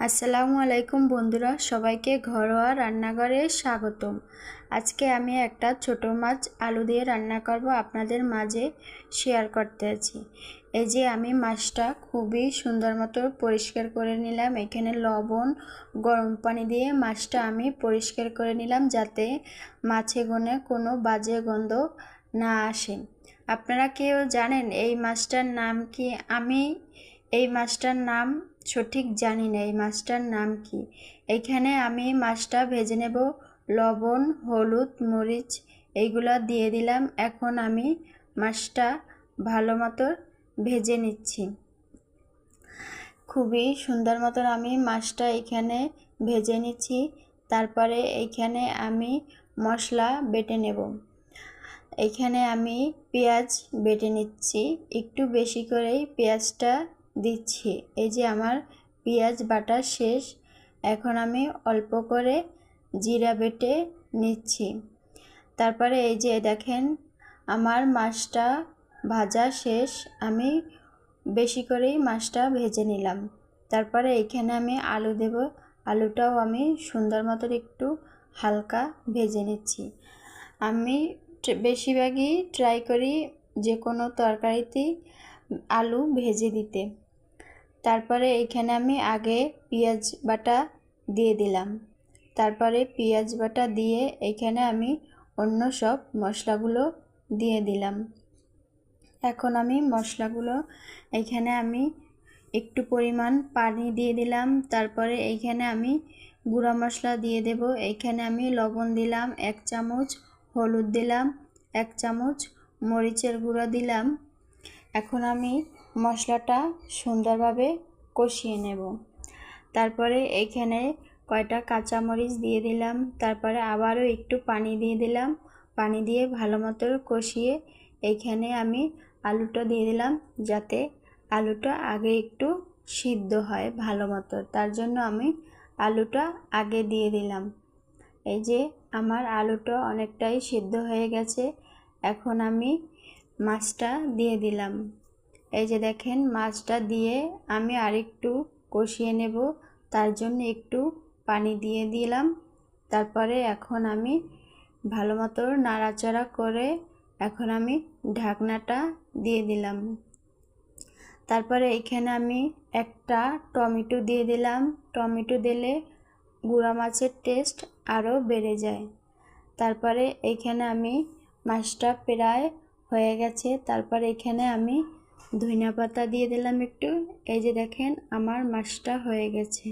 আসসালামু আলাইকুম বন্ধুরা, সবাইকে ঘরোয়া রান্নাঘরে স্বাগতম। আজকে আমি একটা ছোট মাছ আলু দিয়ে রান্না করব, আপনাদের মাঝে শেয়ার করতে আছি। এই যে আমি মাছটা খুবই সুন্দর মতো পরিষ্কার করে নিলাম, এখানে লবণ, গরম পানি দিয়ে মাছটা আমি পরিষ্কার করে নিলাম যাতে মাছে গনে কোনো বাজে গন্ধ না আসে। আপনারা কেউ জানেন এই মাছটার নাম কি? আমি এই মাছটার নাম সঠিক জানি না, এই মাছটার নাম কি? এইখানে আমি মাছটা ভেজে নেব। লবণ, হলুদ, মরিচ, এইগুলো দিয়ে দিলাম। এখন আমি মাছটা ভালো মতো ভেজে নিচ্ছি। খুবই সুন্দর মতন আমি মাছটা এখানে ভেজে নিচ্ছি। তারপরে এইখানে আমি মশলা বেটে নেব। এইখানে আমি পেঁয়াজ বেটে নিচ্ছি। একটু বেশি করেই পেঁয়াজটা দিচ্ছি। এই যে আমার পেঁয়াজ বাটা শেষ, এখন আমি অল্প করে জিরা বেটে নিচ্ছি। তারপরে এই যে দেখেন, আমার মাছটা ভাজা শেষ, আমি বেশি করেই মাছটা ভেজে নিলাম। তারপরে এখানে আমি আলু দেব, আলুটাও আমি সুন্দর মতো একটু হালকা ভেজে নিচ্ছি। আমি বেশিরভাগই ট্রাই করি যে কোনো তরকারিতেই আলু ভেজে দিতে। তারপরে এইখানে আমি আগে পেঁয়াজ বাটা দিয়ে দিলাম। তারপরে পেঁয়াজ বাটা দিয়ে এখানে আমি অন্য সব মশলাগুলো দিয়ে দিলাম। এখন আমি মশলাগুলো এখানে আমি একটু পরিমাণ পানি দিয়ে দিলাম। তারপরে এইখানে আমি গুঁড়া মশলা দিয়ে দেব। এইখানে আমি লবণ দিলাম, এক চামচ হলুদ দিলাম, এক চামচ মরিচের গুঁড়ো দিলাম। এখন আমি মশলাটা সুন্দরভাবে কষিয়ে নেব। তারপরে এখানে কয়টা কাঁচামরিচ দিয়ে দিলাম, তারপরে আবারও একটু পানি দিয়ে দিলাম। পানি দিয়ে ভালো মতো কষিয়ে এইখানে আমি আলুটা দিয়ে দিলাম, যাতে আলুটা আগে একটু সিদ্ধ হয় ভালো মতো তার জন্য আমি আলুটা আগে দিয়ে দিলাম। এই যে আমার আলুটা অনেকটাই সিদ্ধ হয়ে গেছে, এখন আমি মাছটা দিয়ে দিলাম। এই যে দেখেন, মাছটা দিয়ে আমি আরেকটু কষিয়ে নেব। তার জন্য একটু পানি দিয়ে দিলাম। তারপরে এখন আমি ভালো মতো নাড়াচাড়া করে এখন আমি ঢাকনাটা দিয়ে দিলাম। তারপরে এখানে আমি একটা টমেটো দিয়ে দিলাম। টমেটো দিলে গুঁড়া মাছের টেস্ট আরও বেড়ে যায়। তারপরে এখানে আমি মাছটা প্রায় হয়ে গেছে। তারপর এখানে আমি ধনিয়া পাতা দিয়ে দিলাম একটু। এই যে দেখেন, আমার মাছটা হয়ে গেছে।